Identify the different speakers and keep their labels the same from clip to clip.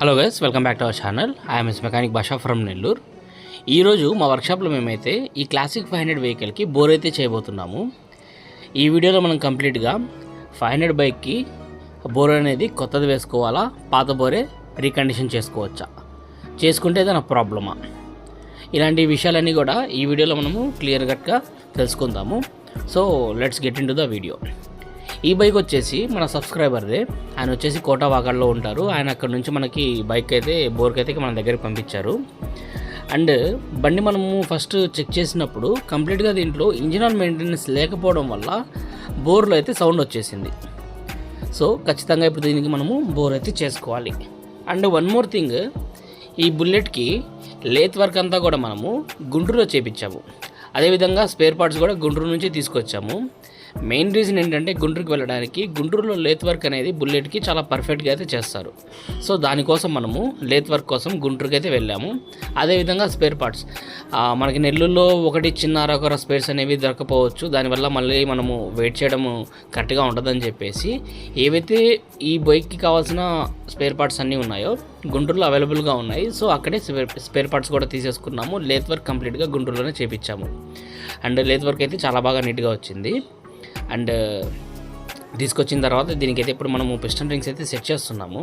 Speaker 1: Hello guys welcome back to our channel I'm S mechanic Basha from Nellore ఈరోజు మా వర్క్షాప్లో మేమైతే ఈ క్లాసిక్ ఫైవ్ హండ్రెడ్ వెహికల్కి బోర్ అయితే చేయబోతున్నాము. ఈ వీడియోలో మనం కంప్లీట్గా ఫైవ్ హండ్రెడ్ బైక్కి బోర్ అనేది కొత్తది వేసుకోవాలా పాత బోరే రీకండిషన్ చేసుకోవచ్చా? చేసుకుంటే ఏదైనా ప్రాబ్లమా ఇలాంటి విషయాలన్నీ కూడా ఈ వీడియోలో మనము క్లియర్ కట్గా తెలుసుకుందాము. So let's get into the video ఈ బైక్ వచ్చేసి మన సబ్స్క్రైబర్దే ఆయన వచ్చేసి కోటావాగాడ్లో ఉంటారు. ఆయన అక్కడ నుంచి మనకి బైక్ అయితే బోర్కి అయితే మన దగ్గరికి పంపించారు. అండ్ బండి మనము ఫస్ట్ చెక్ చేసినప్పుడు కంప్లీట్గా దీంట్లో ఇంజిన్ ఆన్ మెయింటెనెన్స్ లేకపోవడం వల్ల బోర్లో అయితే సౌండ్ వచ్చేసింది. సో ఖచ్చితంగా ఇప్పుడు దీనికి మనము బోర్ అయితే చేసుకోవాలి. అండ్ వన్ మోర్ థింగ్ ఈ బుల్లెట్కి లేత్ వర్క్ అంతా కూడా మనము గుంటూరులో చేపించాము. అదేవిధంగా స్పేర్ పార్ట్స్ కూడా గుంటూరు నుంచి తీసుకొచ్చాము. మెయిన్ రీజన్ ఏంటంటే గుంటూరుకి వెళ్ళడానికి గుంటూరులో లేత్ వర్క్ అనేది బుల్లెట్కి చాలా పర్ఫెక్ట్గా అయితే చేస్తారు. సో దానికోసం మనము లేత్ వర్క్ కోసం గుంటూరుకి అయితే వెళ్ళాము. అదేవిధంగా స్పేర్ పార్ట్స్. మనకి నెల్లూరులో ఒకటి చిన్న అరకొర స్పేర్స్ అనేవి దొరకపోవచ్చు. దానివల్ల మళ్ళీ మనము వెయిట్ చేయడం కరెక్ట్గా ఉండదని చెప్పేసి ఏవైతే ఈ బైక్కి కావాల్సిన స్పేర్ పార్ట్స్ అన్నీ ఉన్నాయో గుంటూరులో అవైలబుల్గా ఉన్నాయి. సో అక్కడే స్పేర్ స్పేర్ పార్ట్స్ కూడా తీసేసుకున్నాము. లేత్ వర్క్ కంప్లీట్గా గుంటూరులోనే చేపించాము. అండ్ లేత్ వర్క్ అయితే చాలా బాగా నీట్గా వచ్చింది. అండ్ తీసుకొచ్చిన తర్వాత దీనికైతే ఇప్పుడు మనము పిస్టన్ రింగ్స్ అయితే సెట్ చేస్తున్నాము.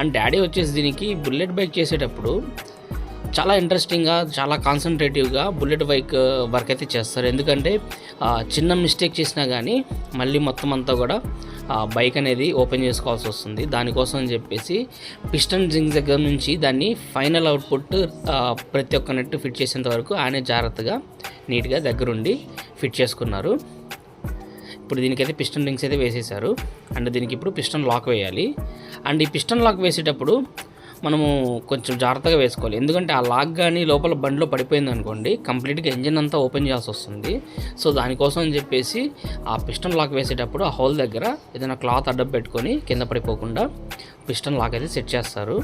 Speaker 1: అండ్ డాడీ వచ్చేసి దీనికి బుల్లెట్ బైక్ చేసేటప్పుడు చాలా ఇంట్రెస్టింగ్గా చాలా కాన్సన్ట్రేటివ్గా బుల్లెట్ బైక్ వర్క్ అయితే చేస్తారు. ఎందుకంటే చిన్న మిస్టేక్ చేసినా కానీ మళ్ళీ మొత్తం అంతా కూడా బైక్ అనేది ఓపెన్ చేసుకోవాల్సి వస్తుంది. దానికోసం అని చెప్పేసి పిస్టన్ రింగ్స్ దగ్గర నుంచి దాన్ని ఫైనల్ అవుట్పుట్ ప్రతి ఒక్క నెట్ ఫిట్ చేసేంత వరకు ఆయనే జాగ్రత్తగా నీట్గా దగ్గరుండి ఫిట్ చేసుకున్నారు. ఇప్పుడు దీనికైతే పిస్టన్ రింగ్స్ అయితే వేసేసారు అండ్ దీనికి ఇప్పుడు పిస్టన్ లాక్ వేయాలి. అండ్ ఈ పిస్టన్ లాక్ వేసేటప్పుడు మనము కొంచెం జాగ్రత్తగా వేసుకోవాలి. ఎందుకంటే ఆ లాక్ కానీ లోపల బండిలో పడిపోయింది అనుకోండి కంప్లీట్గా ఇంజిన్ అంతా ఓపెన్ చేయాల్సి వస్తుంది. సో దానికోసం అని చెప్పేసి ఆ పిస్టన్ లాక్ వేసేటప్పుడు ఆ హోల్ దగ్గర ఏదైనా క్లాత్ అడ్డం పెట్టుకొని కింద పడిపోకుండా పిస్టన్ లాక్ అయితే సెట్ చేస్తారు.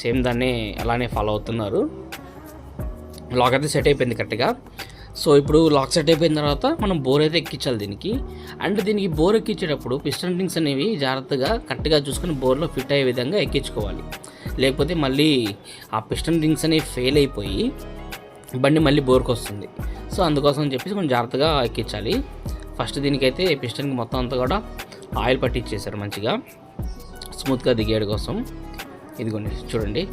Speaker 1: సేమ్ దాన్ని అలానే ఫాలో అవుతున్నారు. లాక్ అయితే సెట్ అయిపోయింది కరెక్ట్గా సో ఇప్పుడు లాక్ సెట్ అయిపోయిన తర్వాత మనం బోర్ అయితే ఎక్కించాలి దీనికి. అండ్ దీనికి బోర్ ఎక్కించేటప్పుడు పిస్టన్ రింగ్స్ అనేవి జాగ్రత్తగా కరెక్ట్గా చూసుకొని బోర్లో ఫిట్ అయ్యే విధంగా ఎక్కించుకోవాలి. లేకపోతే మళ్ళీ ఆ పిస్టన్ రింగ్స్ అనేవి ఫెయిల్ అయిపోయి బండి మళ్ళీ బోర్కి వస్తుంది. సో అందుకోసం చెప్పేసి కొంచెం జాగ్రత్తగా ఎక్కించాలి. ఫస్ట్ దీనికైతే పిస్టన్కి మొత్తం అంతా కూడా ఆయిల్ పట్టించేశారు మంచిగా. స్మూత్గా దిగేడు కోసం. ఇదిగోండి చూడండి.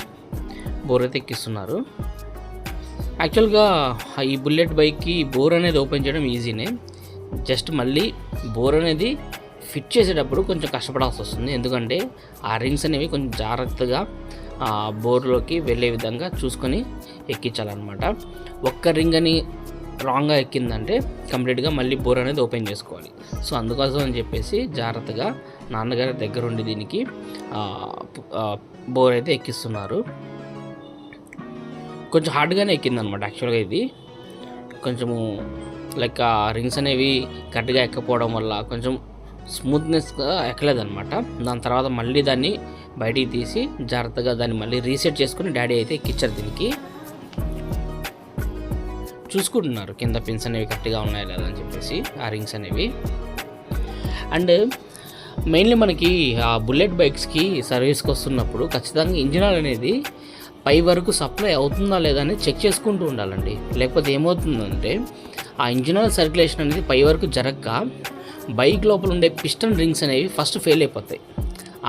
Speaker 1: బోర్ అయితే ఎక్కిస్తున్నారు. యాక్చువల్గా ఈ బుల్లెట్ బైక్కి బోర్ అనేది ఓపెన్ చేయడం ఈజీనే. జస్ట్ మళ్ళీ బోర్ అనేది ఫిట్ చేసేటప్పుడు కొంచెం కష్టపడాల్సి వస్తుంది. ఎందుకంటే ఆ రింగ్స్ అనేవి కొంచెం జాగ్రత్తగా బోర్లోకి వెళ్ళే విధంగా చూసుకొని ఎక్కించాలన్నమాట. ఒక్క రింగ్ అని రాంగ్గా ఎక్కిందంటే కంప్లీట్గా మళ్ళీ బోర్ అనేది ఓపెన్ చేసుకోవాలి. సో అందుకోసం అని చెప్పేసి జాగ్రత్తగా నాన్నగారి దగ్గర ఉండి దీనికి బోర్ అయితే ఎక్కిస్తున్నారు. కొంచెం హార్డ్గానే ఎక్కింది అనమాట యాక్చువల్గా ఇది. కొంచెము లైక్ ఆ రింగ్స్ అనేవి కరెక్ట్గా ఎక్కపోవడం వల్ల కొంచెం స్మూత్నెస్గా ఎక్కలేదన్నమాట దాని తర్వాత మళ్ళీ దాన్ని బయటికి తీసి జాగ్రత్తగా దాన్ని మళ్ళీ రీసెట్ చేసుకుని డాడీ అయితే ఎక్కించారు దీనికి. చూసుకుంటున్నారు కింద పిన్స్ అనేవి కరెక్ట్గా ఉన్నాయా లేదా అని చెప్పేసి ఆ రింగ్స్ అనేవి. అండ్ మెయిన్లీ మనకి ఆ బుల్లెట్ బైక్స్కి సర్వీస్కి వస్తున్నప్పుడు ఖచ్చితంగా ఇంజిన్ ఆయిల్ అనేది పై వరకు సప్లై అవుతుందా లేదా అని చెక్ చేసుకుంటూ ఉండాలండి. లేకపోతే ఏమవుతుందంటే ఆ ఇంజిన్ సర్క్యులేషన్ అనేది పై వరకు జరగక బైక్ లోపల ఉండే పిస్టన్ రింగ్స్ అనేవి ఫస్ట్ ఫెయిల్ అయిపోతాయి.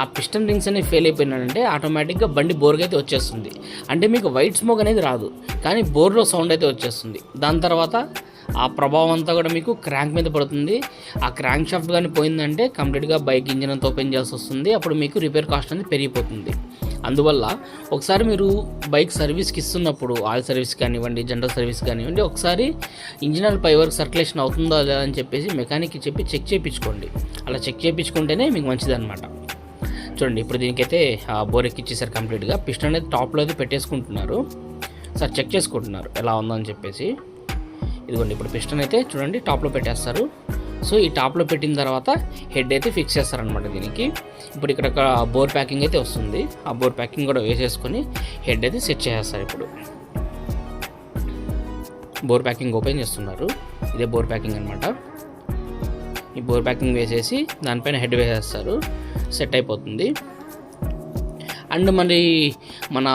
Speaker 1: ఆ పిస్టన్ రింగ్స్ అనేవి ఫెయిల్ అయిపోయినాడంటే ఆటోమేటిక్గా బండి బోర్కి అయితే వచ్చేస్తుంది. అంటే మీకు వైట్ స్మోక్ అనేది రాదు కానీ బోర్లో సౌండ్ అయితే వచ్చేస్తుంది. దాని తర్వాత ఆ ప్రభావం అంతా కూడా మీకు క్రాంక్ మీద పడుతుంది. ఆ క్రాంక్ షాఫ్ట్ కానీ పోయిందంటే కంప్లీట్గా బైక్ ఇంజిన్ అంతా ఓపెన్ చేయాల్సి వస్తుంది. అప్పుడు మీకు రిపేర్ కాస్ట్ అనేది పెరిగిపోతుంది. అందువల్ల ఒకసారి మీరు బైక్ సర్వీస్కి ఇస్తున్నప్పుడు ఆయిల్ సర్వీస్ కానివ్వండి జనరల్ సర్వీస్ కానివ్వండి ఒకసారి ఇంజిన్ ఆయిల్ పై వరకు సర్క్యులేషన్ అవుతుందా లేదా అని చెప్పేసి మెకానిక్కి చెప్పి చెక్ చేయించుకోండి. అలా చెక్ చేయించుకుంటేనే మీకు మంచిదన్నమాట. చూడండి ఇప్పుడు దీనికైతే ఆ బోర్ ఎక్కిచ్చేసారు కంప్లీట్గా. పిస్టన్ అనేది టాప్లో అయితే పెట్టేసుకుంటున్నారు. సార్ చెక్ చేసుకుంటున్నారు ఎలా ఉందని చెప్పేసి. ఇదిగోండి ఇప్పుడు పిస్టన్ అయితే చూడండి టాప్లో పెట్టేస్తారు. సో ఈ టాప్లో పెట్టిన తర్వాత హెడ్ అయితే ఫిక్స్ చేస్తారనమాట దీనికి. ఇప్పుడు ఇక్కడ ఒక బోర్ ప్యాకింగ్ అయితే వస్తుంది. ఆ బోర్ ప్యాకింగ్ కూడా వేసేసుకొని హెడ్ అయితే సెట్ చేసేస్తారు ఇప్పుడు. బోర్ ప్యాకింగ్ ఓపెన్ చేస్తున్నారు. ఇదే బోర్ ప్యాకింగ్ అనమాట ఈ బోర్ ప్యాకింగ్ వేసేసి దానిపైన హెడ్ వేసేస్తారు. సెట్ అయిపోతుంది. అండ్ మరి మన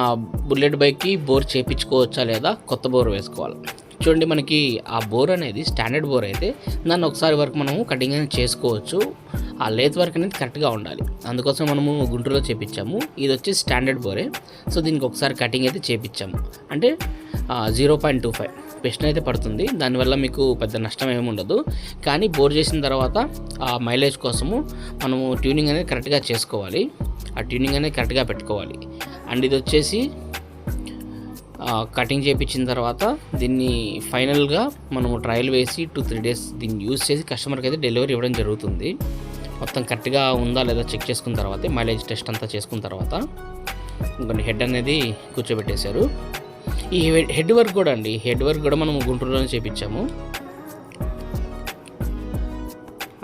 Speaker 1: బుల్లెట్ బైక్కి బోర్ చేపించుకోవచ్చా లేదా కొత్త బోర్ వేసుకోవాలి? చూడండి మనకి ఆ బోర్ అనేది స్టాండర్డ్ బోర్ అయితే దాన్ని ఒకసారి వరకు మనము కటింగ్ అనేది చేసుకోవచ్చు. ఆ లేత్ వర్క్ అనేది కరెక్ట్గా ఉండాలి. అందుకోసం మనము గుంటూరులో చేపించాము. ఇది వచ్చి స్టాండర్డ్ బోరే. సో దీనికి ఒకసారి కటింగ్ అయితే చేపించాము. అంటే జీరో పాయింట్ టూ ఫైవ్. పెస్ట్ అయితే పడుతుంది. దానివల్ల మీకు పెద్ద నష్టం ఏమి ఉండదు. కానీ బోర్ చేసిన తర్వాత ఆ మైలేజ్ కోసము మనము ట్యూనింగ్ అనేది కరెక్ట్గా చేసుకోవాలి. ఆ ట్యూనింగ్ అనేది కరెక్ట్గా పెట్టుకోవాలి. అండ్ ఇది వచ్చేసి కటింగ్ చేయించిన తర్వాత దీన్ని ఫైనల్గా మనము ట్రయల్ వేసి టూ త్రీ డేస్ దీన్ని యూస్ చేసి కస్టమర్కి అయితే డెలివరీ ఇవ్వడం జరుగుతుంది. మొత్తం కరెక్ట్గా ఉందా లేదా చెక్ చేసుకున్న తర్వాత మైలేజ్ టెస్ట్ అంతా చేసుకున్న తర్వాత ఇంకొన్ని హెడ్ అనేది కూర్చోబెట్టేశారు. ఈ హెడ్ వర్క్ కూడా అండి హెడ్ వర్క్ కూడా మనం గుంటూరులోనే చేపించాము.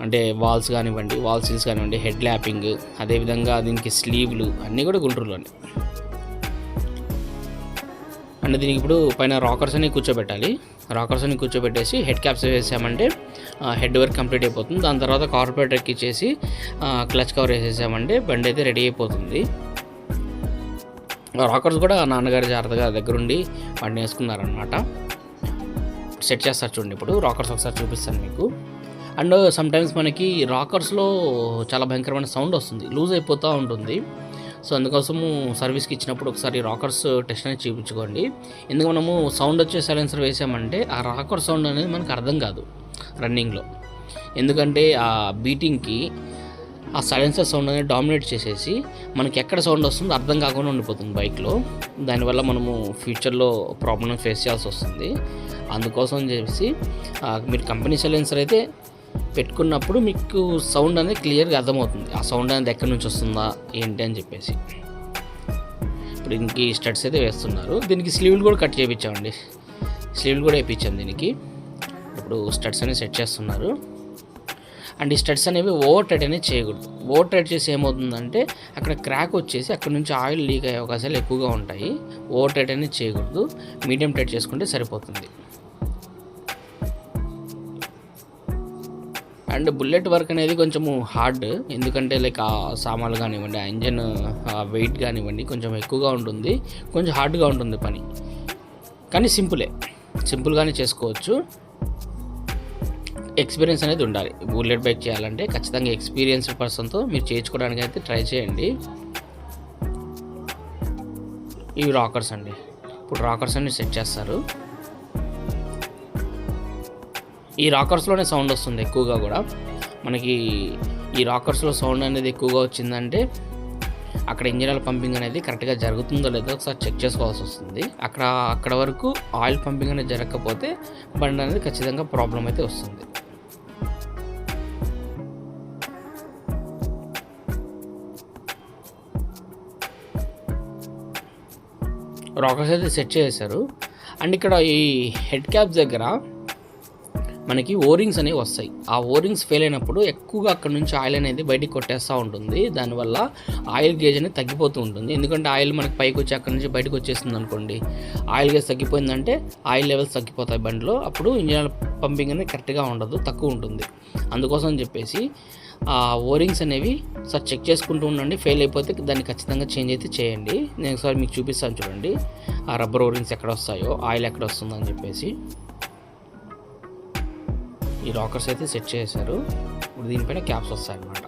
Speaker 1: అంటే వాల్స్ కానివ్వండి వాల్ సీల్స్ కానివ్వండి హెడ్ ల్యాపింగ్ అదేవిధంగా దీనికి స్లీవ్లు అన్నీ కూడా గుంటూరులోనే. అండ్ దీనికి ఇప్పుడు పైన రాకర్స్ అని కూర్చోబెట్టాలి. రాకర్స్ అని కూర్చోబెట్టేసి హెడ్ క్యాప్స్ వేసామంటే హెడ్ వర్క్ కంప్లీట్ అయిపోతుంది. దాని తర్వాత కార్పొరేటర్కి ఎక్కిచ్చేసి క్లచ్ కవర్ వేసేసామంటే బండి అయితే రెడీ అయిపోతుంది. రాకర్స్ కూడా నాన్నగారు జాగ్రత్తగా దగ్గరుండి వాటిని వేసుకున్నారనమాట సెట్ చేస్తారు చూడండి ఇప్పుడు. రాకర్స్ ఒకసారి చూపిస్తాను మీకు. అండ్ సమ్టైమ్స్ మనకి రాకర్స్లో చాలా భయంకరమైన సౌండ్ వస్తుంది. లూజ్ అయిపోతూ ఉంటుంది. సో అందుకోసము సర్వీస్కి ఇచ్చినప్పుడు ఒకసారి రాకర్స్ టెస్ట్ అనేది చూపించుకోండి. ఎందుకు మనము సౌండ్ వచ్చే సైలెన్సర్ వేసామంటే ఆ రాకర్ సౌండ్ అనేది మనకు అర్థం కాదు రన్నింగ్లో ఎందుకంటే ఆ బీటింగ్కి ఆ సైలెన్సర్ సౌండ్ అనేది డామినేట్ చేసేసి మనకి ఎక్కడ సౌండ్ వస్తుందో అర్థం కాకుండా ఉండిపోతుంది బైక్లో దానివల్ల మనము ఫ్యూచర్లో ప్రాబ్లం ఫేస్ చేయాల్సి వస్తుంది. అందుకోసం చెప్పేసి మీరు కంపెనీ సైలెన్సర్ అయితే పెట్టుకున్నప్పుడు మీకు సౌండ్ అనేది క్లియర్గా అర్థమవుతుంది. ఆ సౌండ్ అనేది ఎక్కడి నుంచి వస్తుందా ఏంటి అని చెప్పేసి. ఇప్పుడు దీనికి స్టడ్స్ అయితే వేస్తున్నారు. దీనికి స్లీవ్లు కూడా కట్ చేయించామండి. స్లీవ్లు కూడా వేయించాం దీనికి. ఇప్పుడు స్టడ్స్ అనేవి సెట్ చేస్తున్నారు. అండ్ ఈ స్టడ్స్ అనేవి ఓవర్ టైట్ అనేది చేయకూడదు. ఓవర్ టైట్ చేసి ఏమవుతుందంటే అక్కడ క్రాక్ వచ్చేసి అక్కడ నుంచి ఆయిల్ లీక్ అయ్యే అవకాశాలు ఎక్కువగా ఉంటాయి. ఓవర్ టైట్ అనేది చేయకూడదు. మీడియం టైట్ చేసుకుంటే సరిపోతుంది. అండ్ బుల్లెట్ వర్క్ అనేది కొంచెము హార్డ్. ఎందుకంటే లైక్ ఆ సామాన్లు కానివ్వండి ఆ ఇంజన్ వెయిట్ కానివ్వండి కొంచెం ఎక్కువగా ఉంటుంది. కొంచెం హార్డ్గా ఉంటుంది పని. కానీ సింపులే. సింపుల్గానే చేసుకోవచ్చు. ఎక్స్పీరియన్స్ అనేది ఉండాలి. బుల్లెట్ బైక్ చేయాలంటే ఖచ్చితంగా ఎక్స్పీరియన్స్ పర్సన్తో మీరు చేయించుకోవడానికి అయితే ట్రై చేయండి. ఇవి రాకర్స్ అండి. ఇప్పుడు రాకర్స్ అన్ని సెట్ చేస్తారు. ఈ రాకర్స్లోనే సౌండ్ వస్తుంది ఎక్కువగా కూడా. మనకి ఈ రాకర్స్లో సౌండ్ అనేది ఎక్కువగా వచ్చిందంటే అక్కడ ఇంజనీర్ పంపింగ్ అనేది కరెక్ట్గా జరుగుతుందో లేదో ఒకసారి చెక్ చేసుకోవాల్సి వస్తుంది. అక్కడ అక్కడ వరకు ఆయిల్ పంపింగ్ అనేది జరగకపోతే బండి అనేది ఖచ్చితంగా ప్రాబ్లం అయితే వస్తుంది. రాకర్స్ అయితే సెట్ చేశారు. అండ్ ఇక్కడ ఈ హెడ్ క్యాప్ దగ్గర మనకి ఓరింగ్స్ అనేవి వస్తాయి. ఆ ఓరింగ్స్ ఫెయిల్ అయినప్పుడు ఎక్కువగా అక్కడ నుంచి ఆయిల్ అనేది బయటికి కొట్టేస్తూ ఉంటుంది. దానివల్ల ఆయిల్ గేజ్ అనేది తగ్గిపోతూ ఉంటుంది. ఎందుకంటే ఆయిల్ మనకి పైకి వచ్చి అక్కడ నుంచి బయటకు వచ్చేస్తుంది అనుకోండి. ఆయిల్ గేజ్ తగ్గిపోయిందంటే ఆయిల్ లెవెల్స్ తగ్గిపోతాయి బండిలో. అప్పుడు ఇంజన్ పంపింగ్ అనేది కరెక్ట్గా ఉండదు తక్కువ ఉంటుంది. అందుకోసం చెప్పేసి ఆ ఓరింగ్స్ అనేవి సార్ చెక్ చేసుకుంటూ ఉండండి. ఫెయిల్ అయిపోతే దాన్ని ఖచ్చితంగా చేంజ్ అయితే చేయండి. నేను ఒకసారి మీకు చూపిస్తాను చూడండి. ఆ రబ్బర్ ఓరింగ్స్ ఎక్కడ వస్తాయో ఆయిల్ ఎక్కడ వస్తుందని చెప్పేసి. ఈ రాకర్స్ అయితే సెట్ చేశారు. ఇప్పుడు దీనిపైన క్యాప్స్ వస్తాయి అన్నమాట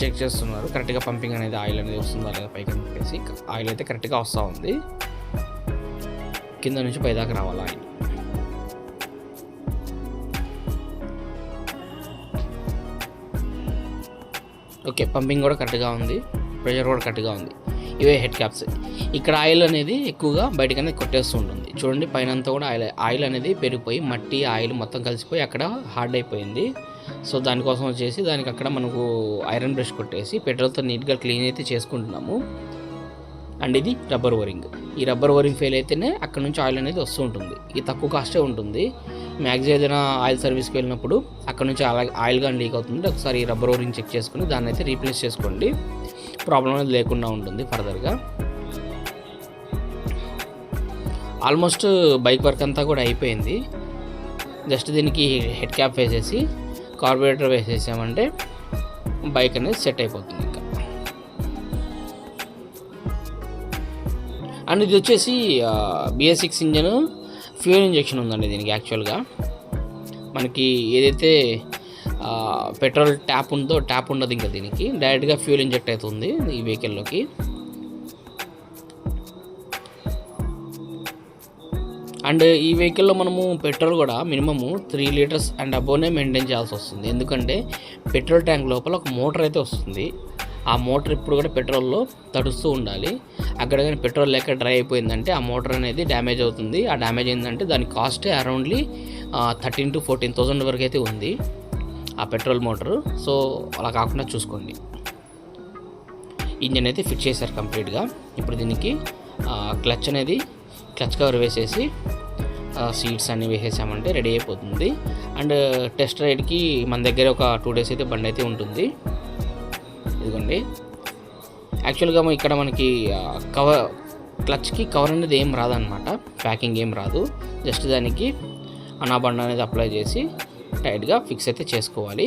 Speaker 1: చెక్ చేస్తున్నారు కరెక్ట్గా పంపింగ్ అనేది ఆయిల్ అనేది వస్తుందా లేదా పైకి అని చెప్పేసి. ఆయిల్ అయితే కరెక్ట్గా వస్తూ ఉంది. కింద నుంచి పైదాకా రావాలి ఆయిల్ ఓకే పంపింగ్ కూడా కరెక్ట్గా ఉంది. ప్రెషర్ కూడా కరెక్ట్గా ఉంది. ఇవే హెడ్ క్యాప్స్. ఇక్కడ ఆయిల్ అనేది ఎక్కువగా బయటకు కొట్టేస్తూ ఉంటుంది. చూడండి పైన అంతా కూడా ఆయిల్ ఆయిల్ అనేది పెరిగిపోయి మట్టి ఆయిల్ మొత్తం కలిసిపోయి అక్కడ హార్డ్ అయిపోయింది. సో దానికోసం వచ్చేసి దానికి అక్కడ మనకు ఐరన్ బ్రష్ కొట్టేసి పెట్రోల్తో నీట్గా క్లీన్ అయితే చేసుకుంటున్నాము. అండ్ ఇది రబ్బర్ ఓరింగ్ ఈ రబ్బర్ ఓరింగ్ ఫెయిల్ అయితేనే అక్కడ నుంచి ఆయిల్ అనేది వస్తూ ఉంటుంది. ఇది తక్కువ కాస్టే ఉంటుంది. మ్యాక్సిమం ఏదైనా ఆయిల్ సర్వీస్కి వెళ్ళినప్పుడు అక్కడ నుంచి ఆయిల్ కానీ లీక్ అవుతుంది ఒకసారి ఈ రబ్బర్ ఓరింగ్ చెక్ చేసుకుని దాన్ని అయితే రీప్లేస్ చేసుకోండి. ప్రాబ్లం అనేది లేకుండా ఉంటుంది ఫర్దర్గా ఆల్మోస్ట్ బైక్ వర్క్ అంతా కూడా అయిపోయింది. జస్ట్ దీనికి హెడ్ క్యాప్ వేసేసి కార్బొరేటర్ వేసేసామంటే బైక్ అనేది సెట్ అయిపోతుంది. అండ్ ఇది వచ్చేసి BS six engine fuel injection ఉందండి దీనికి యాక్చువల్గా. మనకి ఏదైతే పెట్రోల్ ట్యాప్ ఉందో ట్యాప్ ఉండదు ఇంకా దీనికి. డైరెక్ట్గా ఫ్యూల్ ఇంజెక్ట్ అవుతుంది ఈ వెహికల్లోకి. అండ్ ఈ వెహికల్లో మనము పెట్రోల్ కూడా minimum three litres and అబోనే maintain చేయాల్సి వస్తుంది. ఎందుకంటే పెట్రోల్ ట్యాంక్ లోపల ఒక మోటార్ అయితే వస్తుంది. ఆ మోటార్ ఇప్పుడు కూడా పెట్రోల్లో తడుస్తూ ఉండాలి. అక్కడ కానీ పెట్రోల్ లేక డ్రై అయిపోయిందంటే ఆ మోటార్ అనేది డ్యామేజ్ అవుతుంది. ఆ డ్యామేజ్ అయిందంటే దాని cost aroundly thirteen to fourteen thousand వరకు అయితే ఉంది ఆ పెట్రోల్ మోటారు. సో అలా కాకుండా చూసుకోండి. ఇంజన్ అయితే ఫిట్ చేశారు కంప్లీట్గా. ఇప్పుడు దీనికి క్లచ్ అనేది క్లచ్ కవర్ వేసేసి సీట్స్ అన్నీ వేసేసామంటే రెడీ అయిపోతుంది. అండ్ టెస్ట్ రైడ్కి మన దగ్గర ఒక టూ డేస్ అయితే బండి అయితే ఉంటుంది. ఇదిగోండి. యాక్చువల్గా ఇక్కడ మనకి కవర్ క్లచ్కి కవర్ అనేది ఏం రాదనమాట ప్యాకింగ్ ఏం రాదు. జస్ట్ దానికి అనాబండ అనేది అప్లై చేసి టైట్గా ఫిక్స్ అయితే చేసుకోవాలి.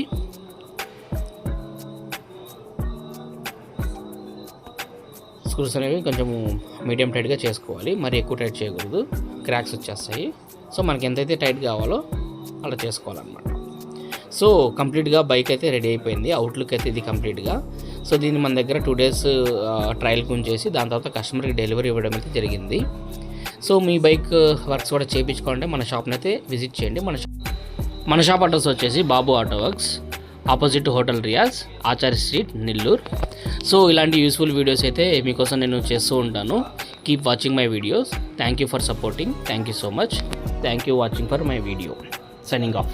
Speaker 1: స్క్రూస్ అనేవి కొంచెం మీడియం టైట్గా చేసుకోవాలి. మరి ఎక్కువ టైట్ చేయకూడదు. క్రాక్స్ వచ్చేస్తాయి. సో మనకి ఎంతైతే టైట్ కావాలో అలా చేసుకోవాలన్నమాట. సో కంప్లీట్గా బైక్ అయితే రెడీ అయిపోయింది. అవుట్లుక్ అయితే ఇది కంప్లీట్గా సో దీన్ని మన దగ్గర టూ డేస్ ట్రయల్ ఉంచేసి దాని తర్వాత కస్టమర్కి డెలివరీ ఇవ్వడం అయితే జరిగింది. సో మీ బైక్ వర్క్స్ కూడా చేయించుకోవాలంటే మన షాప్ని అయితే విజిట్ చేయండి. మన షాప్ మన షాప్ అడ్రస్ వచ్చేసి Babu auto works opposite hotel Riyaz Acharya street Nellore. So ఇలాంటి యూస్ఫుల్ వీడియోస్ అయితే మీకోసం నేను చేస్తూ ఉంటాను. Keep watching my videos thank you for supporting thank you so much thank you watching for my video signing off